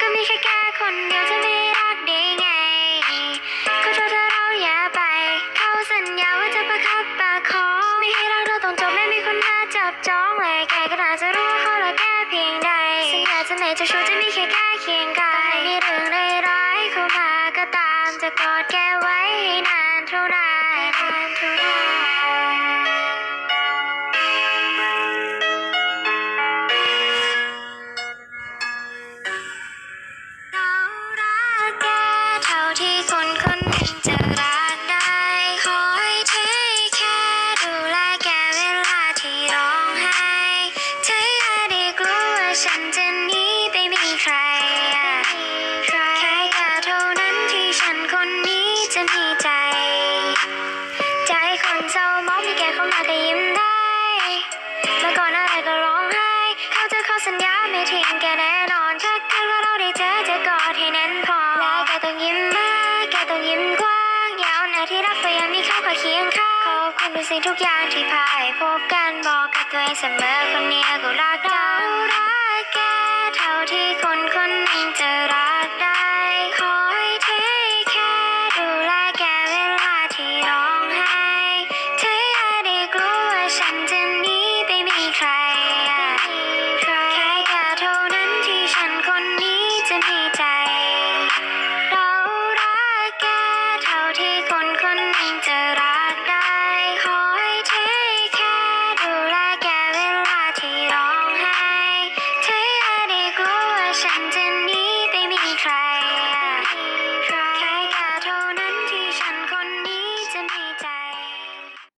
ก็มีแค่แกคนเดียวที่ไม่รักได้ไงขอโทษเธอเราอย่าไป เขาสัญญาว่าจะประคับประคองไม่ให้รักเราต้องจบไม่มีคนมาจับจ้องเลยแกก็น่าจะรู้ว่าเขารักแกเพียงใดสัญญาจะไหนจะชูจะมีแค่แค่เคียงกายมีเรื่องร้ายเข้ามาก็ตามจะกอดแกไว้ให้นานเท่านานนานเท่านาน สัญญาไม่ทิ้งแกแน่นอนถ้าเกิดว่าเราได้เจอจะกอดให้แน่นพอและแกต้องยิ้มมากแกต้องยิ้มกว้างยาวนาที่รักก็ยังมีเขาคอยเคียงข้างขอบคุณทุกสิ่งทุกอย่างที่พาให้พบกันบอกกับตัวเองเสมอคนเนี้ยก็รักเรารักแกเท่าที่ นี้จ